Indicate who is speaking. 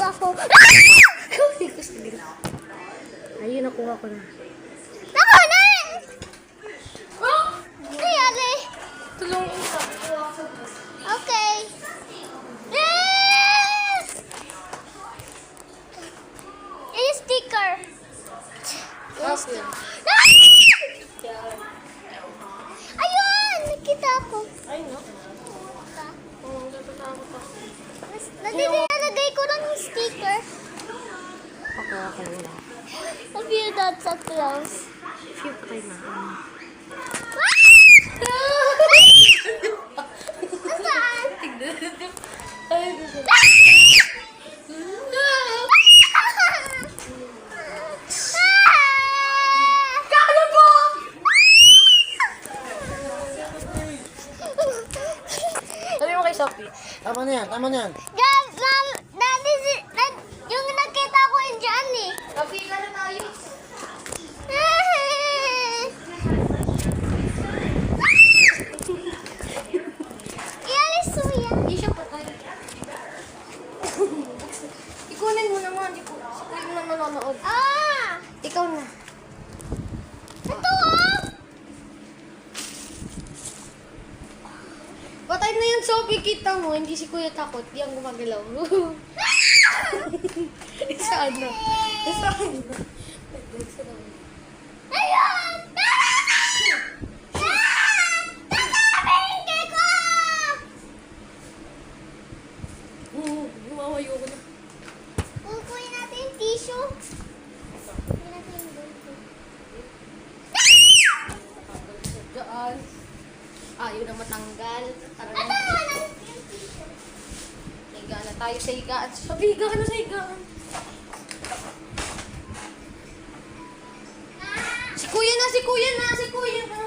Speaker 1: ako.
Speaker 2: Ko sa gila. Ayun, nakuha ko na.
Speaker 1: Ako na! Oh! Nangyari?
Speaker 2: Tulungan ka.
Speaker 1: Okay. Yes! Yung sticker.
Speaker 2: Okay.
Speaker 1: Ayun! Nakita ko.
Speaker 2: Ay, no? Natatakot ako.
Speaker 1: Nalagay ko lang yung sticker.
Speaker 2: Pakuha ko na lang.
Speaker 1: I feel that so close.
Speaker 2: Feel ko kayo na.
Speaker 1: Saan?
Speaker 2: Ay, gusto.
Speaker 1: Kalo po!
Speaker 2: Sabi mo kay Sophie.
Speaker 3: Tama na yan, tama na yan.
Speaker 1: Dad, ma'am, daddy, si- dad, yung nakita ko yung dyan eh.
Speaker 2: Sophie, ka na tayo.
Speaker 1: Ialis mo yan.
Speaker 2: Hindi siya patay. Ikunin mo naman. Di ko. Si Kuya na nanonood.
Speaker 1: Ah!
Speaker 2: Ikaw na.
Speaker 1: Ito oh!
Speaker 2: Patay na yan, Sophie. Kita mo. Hindi si Kuya takot. Di ang gumagalaw. Isa ano. Isa ano.
Speaker 1: Ayun! Ah! Ah! Tatapin ko!
Speaker 2: Oo, Gumawayo ko na.
Speaker 1: Kukunin natin
Speaker 2: Diyan. Ayaw na matanggal. Tara na.
Speaker 1: ang.
Speaker 2: Higa na tayo sa higaan. Sophie, higa ka na sa higaan. Si Kuya na, si Kuya na, si Kuya na.